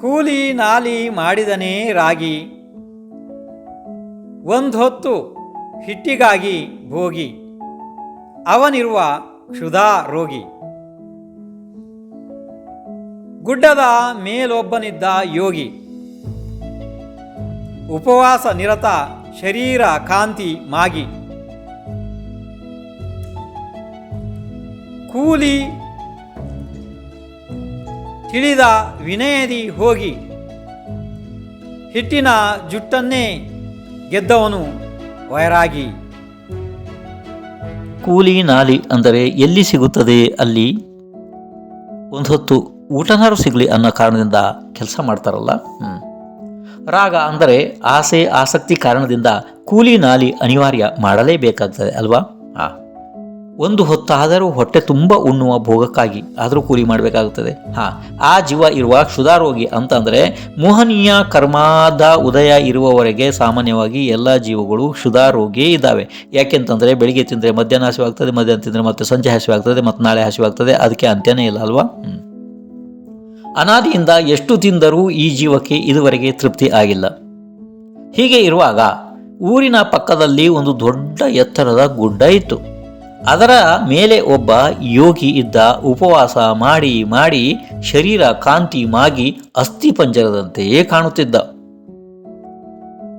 ಕೂಲಿ ನಾಲಿ ಮಾಡಿದನೇ ರಾಗಿ. ಒಂದು ಹೊತ್ತು ಹಿಟ್ಟಿಗಾಗಿ ಭೋಗಿ. ಅವನಿರುವ ಕ್ಷುಧಾ ರೋಗಿ. ಗುಡ್ಡದ ಮೇಲೊಬ್ಬನಿದ್ದ ಯೋಗಿ. ಉಪವಾಸ ನಿರತ ಶರೀರ ಕಾಂತಿ ಮಾಗಿ. ಕೂಲಿ ತಿಳಿದ ವಿನಯದಿ ಹೋಗಿ ಹಿಟ್ಟಿನ ಜುಟ್ಟನ್ನೇ ಗೆದ್ದವನು ವೈರಾಗಿ. ಕೂಲಿ ನಾಲಿ ಅಂದರೆ ಎಲ್ಲಿ ಸಿಗುತ್ತದೆ ಅಲ್ಲಿ? ಒಂದು ಹೊತ್ತು ಊಟನಾರು ಸಿಗಲಿ ಅನ್ನೋ ಕಾರಣದಿಂದ ಕೆಲಸ ಮಾಡ್ತಾರಲ್ಲ? ರಾಗ ಅಂದರೆ ಆಸೆ, ಆಸಕ್ತಿ ಕಾರಣದಿಂದ ಕೂಲಿ ನಾಲಿ ಅನಿವಾರ್ಯ ಮಾಡಲೇಬೇಕಾಗ್ತದೆ ಅಲ್ವಾ? ಆ ಒಂದು ಹೊತ್ತಾದರೂ ಹೊಟ್ಟೆ ತುಂಬ ಉಣ್ಣುವ ಭೋಗಕ್ಕಾಗಿ ಆದರೂ ಕೂಲಿ ಮಾಡಬೇಕಾಗುತ್ತದೆ. ಹಾ, ಆ ಜೀವ ಇರುವ ಕ್ಷುಧಾರೋಗಿ ಅಂತಂದರೆ ಮೋಹನೀಯ ಕರ್ಮಾದ ಉದಯ ಇರುವವರೆಗೆ ಸಾಮಾನ್ಯವಾಗಿ ಎಲ್ಲ ಜೀವಗಳು ಕ್ಷುಧಾರೋಗಿಯೇ ಇದ್ದಾವೆ. ಯಾಕೆಂತಂದರೆ ಬೆಳಿಗ್ಗೆ ತಿಂದರೆ ಮಧ್ಯಾಹ್ನ ಹಸಿವಾಗ್ತದೆ, ಮಧ್ಯಾಹ್ನ ತಿಂದರೆ ಮತ್ತೆ ಸಂಜೆ ಹಸಿವಾಗ್ತದೆ, ಮತ್ತು ನಾಳೆ ಹಸಿವಾಗ್ತದೆ, ಅದಕ್ಕೆ ಅಂತ್ಯನೇ ಇಲ್ಲ ಅಲ್ವಾ. ಅನಾದಿಯಿಂದ ಎಷ್ಟು ತಿಂದರೂ ಈ ಜೀವಕ್ಕೆ ಇದುವರೆಗೆ ತೃಪ್ತಿ ಆಗಿಲ್ಲ. ಹೀಗೆ ಇರುವಾಗ ಊರಿನ ಪಕ್ಕದಲ್ಲಿ ಒಂದು ದೊಡ್ಡ ಎತ್ತರದ ಗುಡ್ಡ ಇತ್ತು. ಅದರ ಮೇಲೆ ಒಬ್ಬ ಯೋಗಿ ಇದ್ದ ಉಪವಾಸ ಮಾಡಿ ಮಾಡಿ ಶರೀರ ಕಾಂತಿ ಮಾಗಿ ಅಸ್ಥಿ ಪಂಜರದಂತೆಯೇ ಕಾಣುತ್ತಿದ್ದ.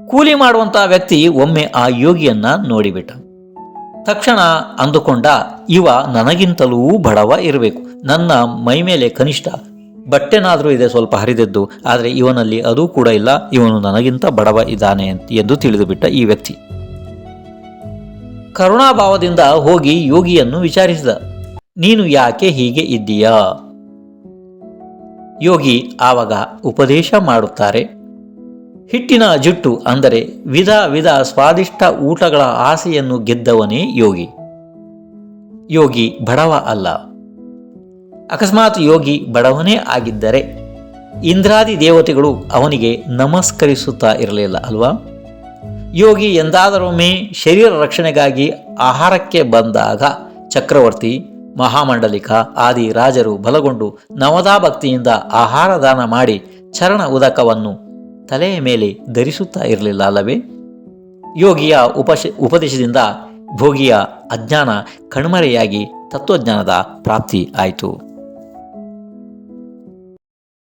ಕೂಲಿ ಮಾಡುವಂತಹ ವ್ಯಕ್ತಿ ಒಮ್ಮೆ ಆ ಯೋಗಿಯನ್ನ ನೋಡಿಬಿಟ್ಟ. ತಕ್ಷಣ ಅಂದುಕೊಂಡ, ಇವ ನನಗಿಂತಲೂ ಬಡವ ಇರಬೇಕು. ನನ್ನ ಮೈ ಮೇಲೆ ಕನಿಷ್ಠ ಬಟ್ಟೆನಾದರೂ ಇದೆ ಸ್ವಲ್ಪ ಹರಿದದ್ದು, ಆದರೆ ಇವನಲ್ಲಿ ಅದೂ ಕೂಡ ಇಲ್ಲ. ಇವನು ನನಗಿಂತ ಬಡವ ಇದ್ದಾನೆ ಎಂದು ತಿಳಿದುಬಿಟ್ಟ ಈ ವ್ಯಕ್ತಿ. ಕರುಣಾಭಾವದಿಂದ ಹೋಗಿ ಯೋಗಿಯನ್ನು ವಿಚಾರಿಸಿದ. ನೀನು ಯಾಕೆ ಹೀಗೆ ಇದ್ದೀಯಾ? ಯೋಗಿ ಆವಾಗ ಉಪದೇಶ ಮಾಡುತ್ತಾರೆ. ಹಿಟ್ಟಿನ ಜುಟ್ಟು ಅಂದರೆ ವಿಧ ವಿಧ ಸ್ವಾದಿಷ್ಟ ಊಟಗಳ ಆಸೆಯನ್ನು ಗೆದ್ದವನೇ ಯೋಗಿ. ಯೋಗಿ ಬಡವ ಅಲ್ಲ. ಅಕಸ್ಮಾತ್ ಯೋಗಿ ಬಡವನೇ ಆಗಿದ್ದರೆ ಇಂದ್ರಾದಿ ದೇವತೆಗಳು ಅವನಿಗೆ ನಮಸ್ಕರಿಸುತ್ತಾ ಇರಲಿಲ್ಲ ಅಲ್ವಾ? ಯೋಗಿ ಎಂದಾದರೊಮ್ಮೆ ಶರೀರ ರಕ್ಷಣೆಗಾಗಿ ಆಹಾರಕ್ಕೆ ಬಂದಾಗ ಚಕ್ರವರ್ತಿ, ಮಹಾಮಂಡಲಿಕ, ಆದಿ ರಾಜರು ಬಲಗೊಂಡು ನವದಾ ಭಕ್ತಿಯಿಂದ ಆಹಾರ ದಾನ ಮಾಡಿ ಚರಣ ಉದಕವನ್ನು ತಲೆಯ ಮೇಲೆ ಧರಿಸುತ್ತಾ ಇರಲಿಲ್ಲ ಅಲ್ಲವೇ? ಯೋಗಿಯ ಉಪಶ, ಉಪದೇಶದಿಂದ ಭೋಗಿಯ ಅಜ್ಞಾನ ಕಣ್ಮರೆಯಾಗಿ ತತ್ವಜ್ಞಾನದ ಪ್ರಾಪ್ತಿ ಆಯಿತು.